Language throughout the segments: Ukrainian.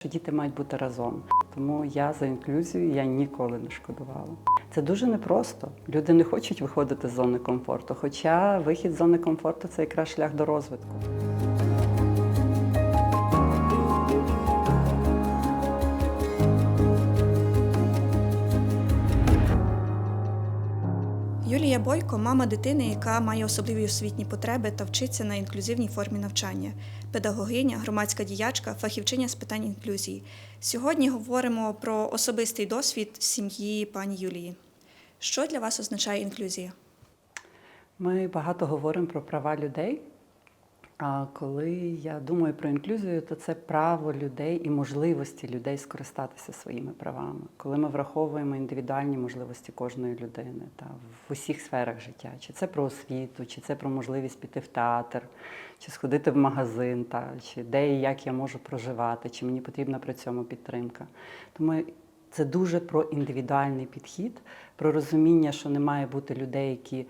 що діти мають бути разом. Тому я за інклюзію я ніколи не шкодувала. Це дуже непросто. Люди не хочуть виходити з зони комфорту. Хоча вихід з зони комфорту це якраз шлях до розвитку. Бойко мама дитини, яка має особливі освітні потреби та вчиться на інклюзивній формі навчання, педагогиня, громадська діячка, фахівчиня з питань інклюзії. Сьогодні говоримо про особистий досвід сім'ї пані Юлії. Що для вас означає інклюзія? Ми багато говоримо про права людей. А коли я думаю про інклюзію, то це право людей і можливості людей скористатися своїми правами. Коли ми враховуємо індивідуальні можливості кожної людини та в усіх сферах життя, чи це про освіту, чи це про можливість піти в театр, чи сходити в магазин, та чи де і як я можу проживати, чи мені потрібна при цьому підтримка. Тому це дуже про індивідуальний підхід, про розуміння, що не має бути людей, які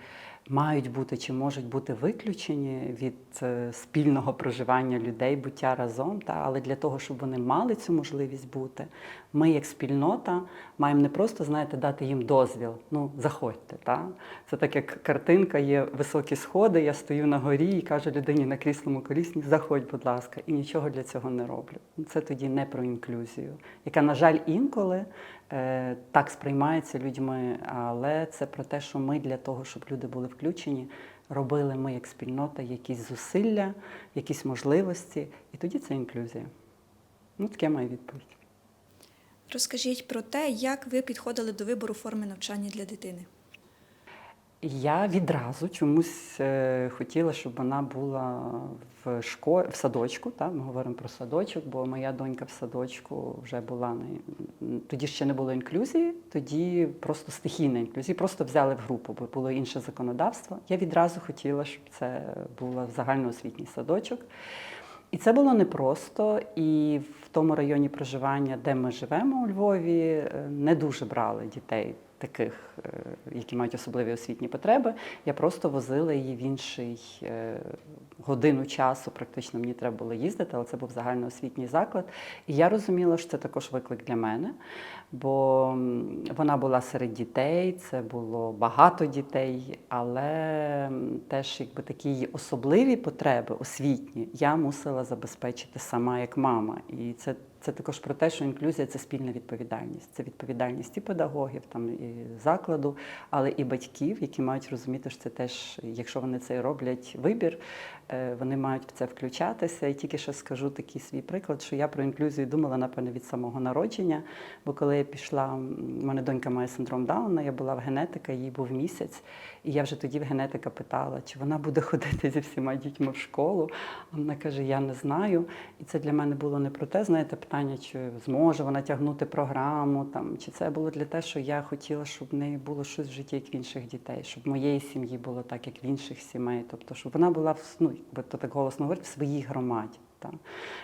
мають бути чи можуть бути виключені від е, спільного проживання людей, буття разом. Та, але для того, щоб вони мали цю можливість бути, ми, як спільнота, маємо не просто знаєте, дати їм дозвіл. Ну, заходьте. Та? Це так, як картинка, є високі сходи, я стою на горі і кажу людині на кріслому колісні, заходь, будь ласка, і нічого для цього не роблю. Це тоді не про інклюзію, яка, на жаль, інколи так сприймається людьми, але це про те, що ми для того, щоб люди були включені, робили ми як спільнота якісь зусилля, якісь можливості, і тоді це інклюзія. Ну, таке моя відповідь. Розкажіть про те, як ви підходили до вибору форми навчання для дитини. Я відразу чомусь е, хотіла, щоб вона була в школі, в садочку. Та? Ми говоримо про садочок, бо моя донька в садочку вже була не тоді ще не було інклюзії, тоді просто стихійна інклюзія, просто взяли в групу, бо було інше законодавство. Я відразу хотіла, щоб це був загальноосвітній садочок. І це було непросто, і в тому районі проживання, де ми живемо у Львові, е, не дуже брали дітей таких, які мають особливі освітні потреби. Я просто возила її в інший е, годину часу. Практично мені треба було їздити, але це був загальноосвітній заклад. І я розуміла, що це також виклик для мене, бо вона була серед дітей, це було багато дітей, але теж якби такі особливі потреби освітні я мусила забезпечити сама як мама. І це це також про те, що інклюзія це спільна відповідальність. Це відповідальність і педагогів, там і закладу, але і батьків, які мають розуміти, що це теж, якщо вони це роблять вибір, е, вони мають в це включатися. І тільки що скажу такий свій приклад, що я про інклюзію думала, напевно, від самого народження. Бо коли я пішла, в мене донька має синдром Дауна, я була в генетика, їй був місяць, і я вже тоді в генетика питала, чи вона буде ходити зі всіма дітьми в школу. А Вона каже, я не знаю. І це для мене було не про те, знаєте, питання, чи зможе вона тягнути програму, там, чи це було для те, що я хотіла, щоб в неї було щось в житті, як в інших дітей, щоб моєї сім'ї було так, як в інших сімей. Тобто, щоб вона була ну, якби то так голосно говорить, в своїй громаді, та,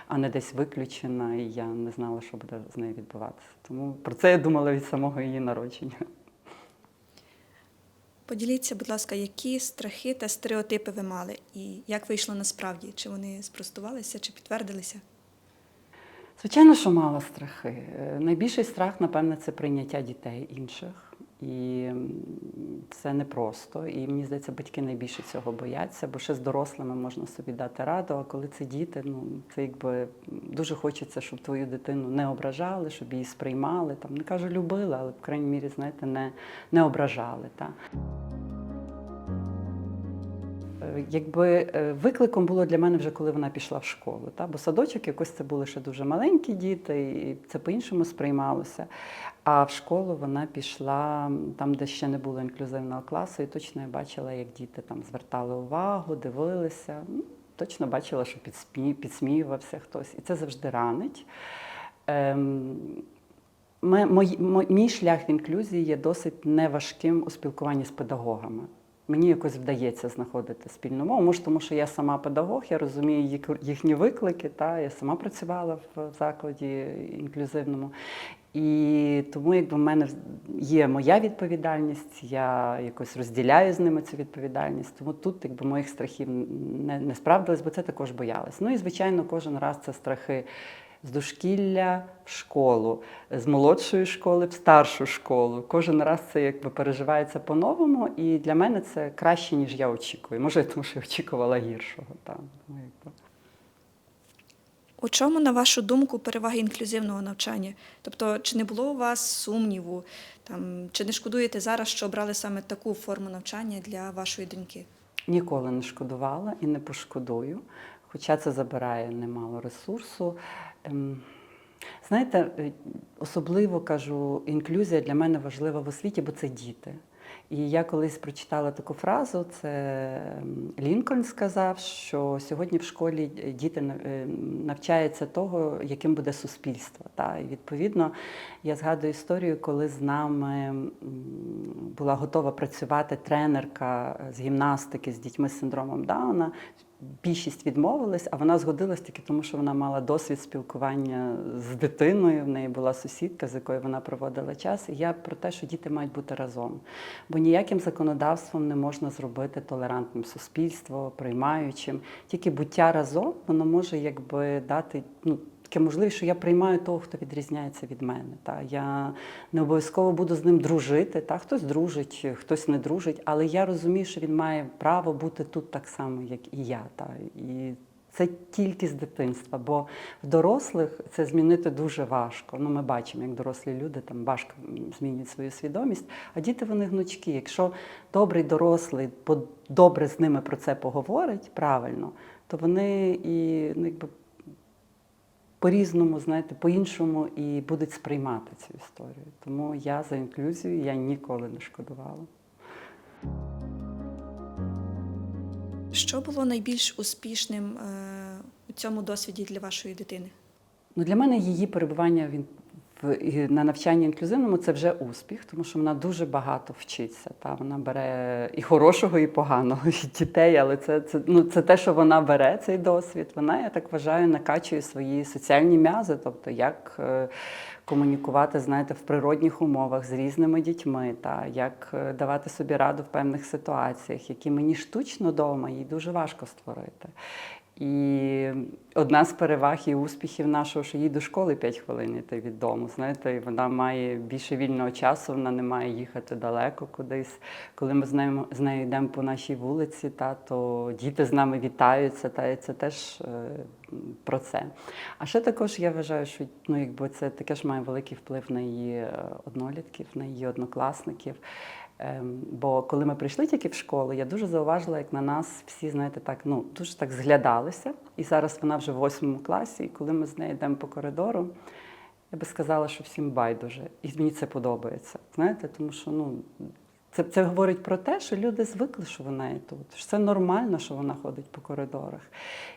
а не десь виключена, і я не знала, що буде з нею відбуватися. Тому про це я думала від самого її народження. Поділіться, будь ласка, які страхи та стереотипи ви мали, і як вийшло насправді? Чи вони спростувалися, чи підтвердилися? Звичайно, що мала страхи. Е, Найбільший страх, напевне, це прийняття дітей інших. І це непросто. І мені здається, батьки найбільше цього бояться, бо ще з дорослими можна собі дати раду. А коли це діти, ну це якби дуже хочеться, щоб твою дитину не ображали, щоб її сприймали. Там не кажу, любили, але в крайній мірі, знаєте, не, не ображали. Та. Якби е, викликом було для мене вже коли вона пішла в школу. Та? Бо садочок якось це були ще дуже маленькі діти, і це по-іншому сприймалося. А в школу вона пішла там, де ще не було інклюзивного класу, і точно я бачила, як діти там звертали увагу, дивилися. Ну, Точно бачила, що підсмі... підсміювався хтось. І це завжди ранить. Ем, Мій шлях в інклюзії є досить неважким у спілкуванні з педагогами. Мені якось вдається знаходити спільну мову. Може, тому що я сама педагог, я розумію їхні виклики. Та я сама працювала в закладі інклюзивному. І тому, якби в мене є моя відповідальність, я якось розділяю з ними цю відповідальність. Тому тут, якби моїх страхів не, не справдилось, бо це також боялась. Ну і звичайно, кожен раз це страхи з дошкілля в школу, з молодшої школи в старшу школу. Кожен раз це якби переживається по-новому, і для мене це краще, ніж я очікую. Може, тому що я очікувала гіршого. Там. Ну. У чому, на вашу думку, переваги інклюзивного навчання? Тобто, чи не було у вас сумніву, там, чи не шкодуєте зараз, що обрали саме таку форму навчання для вашої доньки? Ніколи не шкодувала і не пошкодую, хоча це забирає немало ресурсу. Ем, Знаєте, е, особливо кажу, інклюзія для мене важлива в освіті, бо це діти. І я колись прочитала таку фразу: це ем, Лінкольн сказав, що сьогодні в школі діти е, навчаються того, яким буде суспільство. Та? І відповідно я згадую історію, коли з нами була готова працювати тренерка з гімнастики з дітьми з синдромом Дауна. Більшість відмовилась, а вона згодилась тільки тому, що вона мала досвід спілкування з дитиною. В неї була сусідка, з якою вона проводила час. І я про те, що діти мають бути разом. Бо ніяким законодавством не можна зробити толерантним суспільство, приймаючим. Тільки буття разом воно може якби дати ну. Таке можливість, що я приймаю того, хто відрізняється від мене. Та я не обов'язково буду з ним дружити. Та хтось дружить, хтось не дружить, але я розумію, що він має право бути тут так само, як і я. Та і це тільки з дитинства, бо в дорослих це змінити дуже важко. Ну, ми бачимо, як дорослі люди там важко змінюють свою свідомість. А діти вони гнучкі. Якщо добрий дорослий добре з ними про це поговорить правильно, то вони і ну, якби по-різному, знаєте, по-іншому і будуть сприймати цю історію. Тому я за інклюзію, я ніколи не шкодувала. Що було найбільш успішним е, у цьому досвіді для вашої дитини? Ну, для мене її перебування на навчанні інклюзивному це вже успіх, тому що вона дуже багато вчиться. Та вона бере і хорошого, і поганого і дітей, але це, це, ну, це те, що вона бере цей досвід. Вона, я так вважаю, накачує свої соціальні м'язи, тобто як. е, Комунікувати, знаєте, в природних умовах з різними дітьми, та як е, давати собі раду в певних ситуаціях, які мені штучно вдома їй дуже важко створити. І одна з переваг і успіхів нашого, що їй до школи 5 хвилин йти від дому. Знаєте, і вона має більше вільного часу, вона не має їхати далеко кудись. Коли ми з нею, з нею йдемо по нашій вулиці, та, то діти з нами вітаються, та і це теж е, про це. А ще також я вважаю, що ну, якби це таке ж має великий вплив на її е, однолітків, на її однокласників. Ем, Бо коли ми прийшли тільки в школу, я дуже зауважила, як на нас всі, знаєте, так ну дуже так зглядалися. І зараз вона вже в восьмому класі, і коли ми з нею йдемо по коридору, я би сказала, що всім байдуже. І мені це подобається. Знаєте, тому що ну. Це, це говорить про те, що люди звикли, що вона є тут. Що це нормально, що вона ходить по коридорах.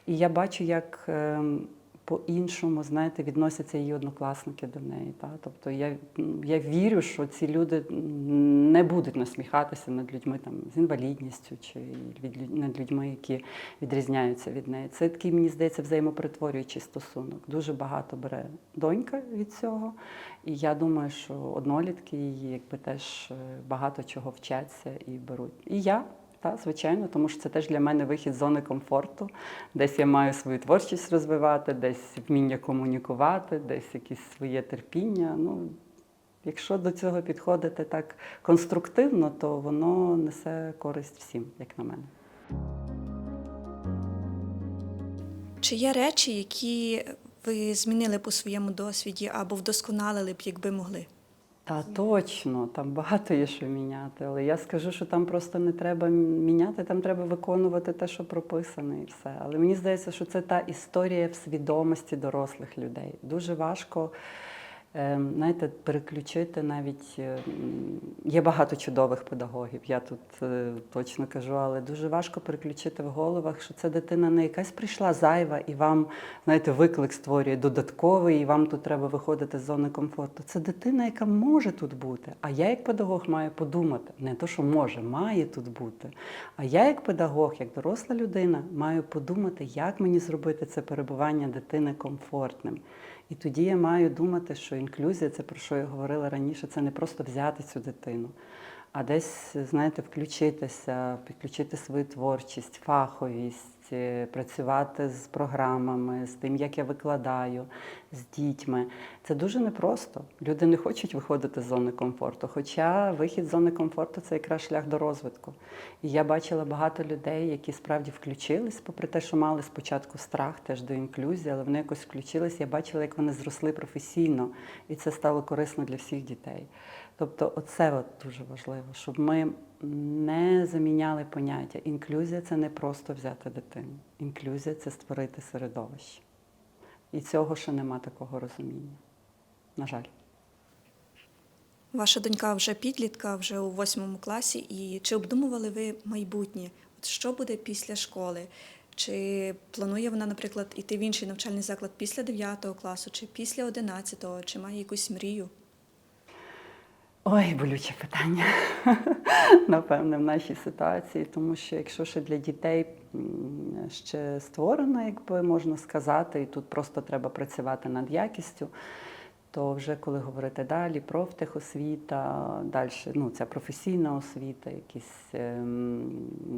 І я бачу, як ем, по-іншому, знаєте, відносяться її однокласники до неї. Та? Тобто я, я вірю, що ці люди не будуть насміхатися над людьми там, з інвалідністю чи від, над людьми, які відрізняються від неї. Це такий, мені здається, взаємопритворюючий стосунок. Дуже багато бере донька від цього. І я думаю, що однолітки її якби теж е, багато чого вчаться і беруть. І я. Та, звичайно, тому що це теж для мене вихід з зони комфорту. Десь я маю свою творчість розвивати, десь вміння комунікувати, десь якесь своє терпіння. Ну, якщо до цього підходити так конструктивно, то воно несе користь всім, як на мене. Чи є речі, які ви змінили по своєму досвіді або вдосконалили б, якби могли? Та точно, там багато є що міняти, але я скажу, що там просто не треба міняти, там треба виконувати те, що прописано, і все. Але мені здається, що це та історія в свідомості дорослих людей. Дуже важко. Е, Знаєте, переключити навіть е, є багато чудових педагогів, я тут е, точно кажу, але дуже важко переключити в головах, що це дитина не якась прийшла зайва, і вам, знаєте, виклик створює додатковий, і вам тут треба виходити з зони комфорту. Це дитина, яка може тут бути. А я, як педагог, маю подумати, не то, що може, має тут бути. А я, як педагог, як доросла людина, маю подумати, як мені зробити це перебування дитини комфортним. І тоді я маю думати, що інклюзія, це про що я говорила раніше, це не просто взяти цю дитину, а десь, знаєте, включитися, підключити свою творчість, фаховість, е, працювати з програмами, з тим, як я викладаю, з дітьми. Це дуже непросто. Люди не хочуть виходити з зони комфорту. Хоча вихід з зони комфорту це якраз шлях до розвитку. І я бачила багато людей, які справді включились, попри те, що мали спочатку страх теж до інклюзії, але вони якось включились. Я бачила, як вони зросли професійно, і це стало корисно для всіх дітей. Тобто, оце от дуже важливо, щоб ми не заміняли поняття. Інклюзія це не просто взяти дитину. Інклюзія це створити середовище. І цього ще нема такого розуміння. На жаль. Ваша донька вже підлітка, вже у восьмому класі. І чи обдумували ви майбутнє? От що буде після школи? Чи планує вона, наприклад, іти в інший навчальний заклад після 9 класу, чи після 11, чи має якусь мрію? Ой, болюче питання, напевне, в нашій ситуації, тому що якщо ще для дітей ще створено, якби можна сказати, і тут просто треба працювати над якістю, то вже коли говорити далі, профтехосвіта, далі ну, ця професійна освіта, якісь ем,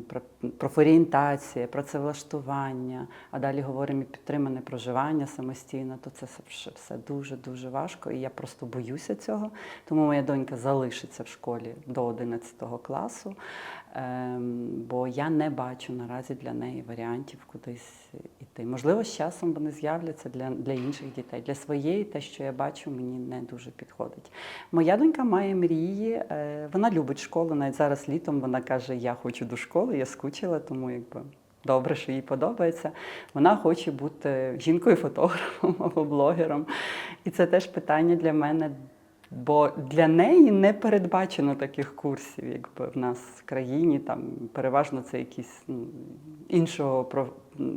про- профорієнтація, працевлаштування, а далі говоримо і підтримане проживання самостійно, то це все дуже-дуже важко. І я просто боюся цього. Тому моя донька залишиться в школі до 11 класу, ем, бо я не бачу наразі для неї варіантів кудись іти. Можливо, з часом вони з'являться для, для інших дітей. Для своєї те, що я бачу, мені не дуже підходить. Моя донька має мрії, е, вона любить школу. Навіть зараз літом вона каже: Я хочу до школи, я скучила, тому якби. Добре, що їй подобається. Вона хоче бути жінкою-фотографом або блогером. І це теж питання для мене, бо для неї не передбачено таких курсів, якби в нас в країні. Там переважно це якісь ну, іншого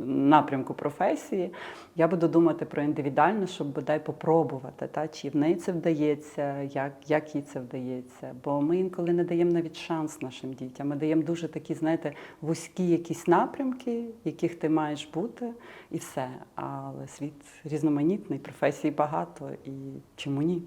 напрямку професії. Я буду думати про індивідуально, щоб бодай попробувати, та, чи в неї це вдається, як, як їй це вдається. Бо ми інколи не даємо навіть шанс нашим дітям. Ми даємо дуже такі, знаєте, вузькі якісь напрямки, яких ти маєш бути, і все. Але світ різноманітний, професій багато, і чому ні?